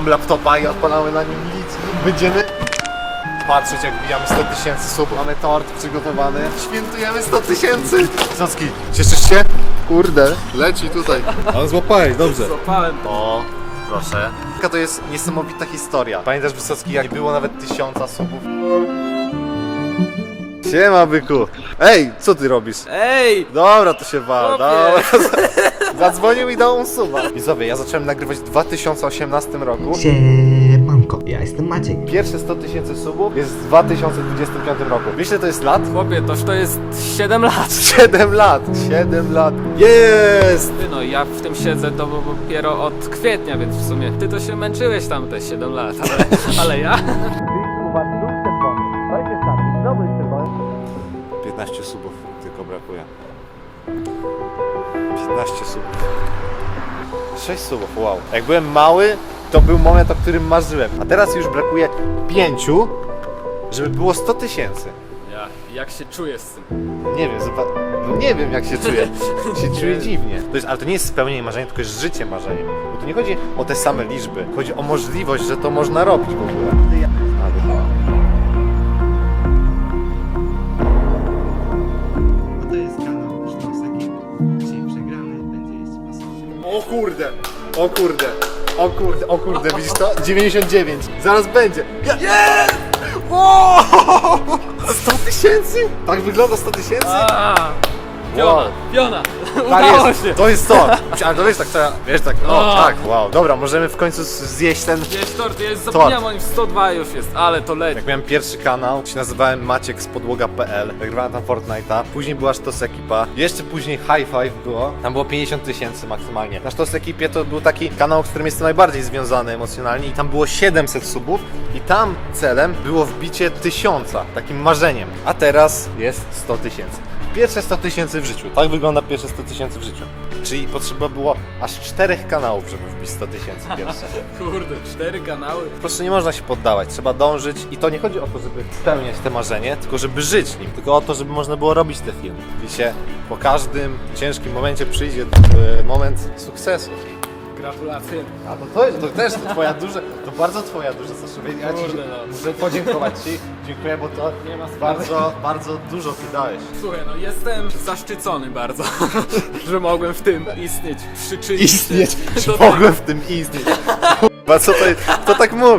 Mam laptopa i odpalamy na nim milicji. Będziemy patrzeć jak bijamy 100 tysięcy subów. Mamy tort przygotowany. Świętujemy 100 tysięcy. Socki, cieszysz się? Kurde, leci tutaj. Ale złapałeś, dobrze. Złapałem. O, proszę. Taka To jest niesamowita historia. Pamiętasz Wysocki, jak nie było nawet tysiąca subów? Siema, byku. Ej, co ty robisz? Ej! Dobra, to się wal, dobra. Zadzwonił i dał suba. Widzowie, ja zacząłem nagrywać w 2018 roku. Siemanko, ja jestem Maciek. Pierwsze 100 tysięcy subów jest w 2025 roku. Ile to jest lat? Chłopie, toż to jest 7 lat. 7 lat! 7 lat! Jest! Ty no, ja w tym siedzę to dopiero od kwietnia, więc w sumie ty to się męczyłeś tam te 7 lat, ale, ale ja? 15 subów tylko brakuje. 15 subów. 6 subów, wow. Jak byłem mały, to był moment, o którym marzyłem. A teraz już brakuje 5, żeby było 100 tysięcy. Ja, jak się czujesz z tym? Nie wiem. No nie wiem jak się czuję. się czuję dziwnie. To jest, ale to nie jest spełnienie marzenia, tylko jest życie marzeniem. Bo tu nie chodzi o te same liczby. Chodzi o możliwość, że to można robić w ogóle. Kurde! O kurde! O kurde, o kurde, widzisz to? 99. Zaraz będzie. Ja... Jest! Wow! 100 tysięcy? Tak wygląda 100 tysięcy? Piona, Wow. piona! Udało jest, się! to jest to. Ale to wiesz, tak trzeba, wiesz, tak, o, O. tak, wow. Dobra, możemy w końcu zjeść ten... Gdzieś tort jest, zapomniałem o nim, 102 już jest, ale to leci. Jak miałem pierwszy kanał, się nazywałem Maciek z podłoga.pl, nagrywałem tam Fortnite'a, później była Sztos Ekipa, jeszcze później High Five było, tam było 50 tysięcy maksymalnie. Na Sztos Ekipie to był taki kanał, z którym jestem najbardziej związany emocjonalnie i tam było 700 subów i tam celem było wbicie tysiąca, takim marzeniem, a teraz jest 100 tysięcy. Pierwsze 100 tysięcy w życiu. Tak wygląda pierwsze 100 tysięcy w życiu. Czyli potrzeba było aż czterech kanałów, żeby wbić 100 tysięcy pierwsze. Kurde, cztery kanały. Po prostu nie można się poddawać, trzeba dążyć i to nie chodzi o to, żeby spełniać te marzenie, tylko żeby żyć nim, tylko o to, żeby można było robić te filmy. I się po każdym ciężkim momencie przyjdzie e, moment sukcesu. Gratulacje. A to, to, jest, to też to twoja duża, to bardzo twoja duża zasługa. Ja ci Kurde, no. muszę podziękować Ci, dziękuję, bo to Nie ma sprawy. bardzo, bardzo dużo Ty dałeś. Słuchaj, no jestem zaszczycony bardzo, że mogłem w tym istnieć, przyczynić Istnieć, się do tego. mogłem w tym istnieć. Kurwa, co to jest, kto tak mówi?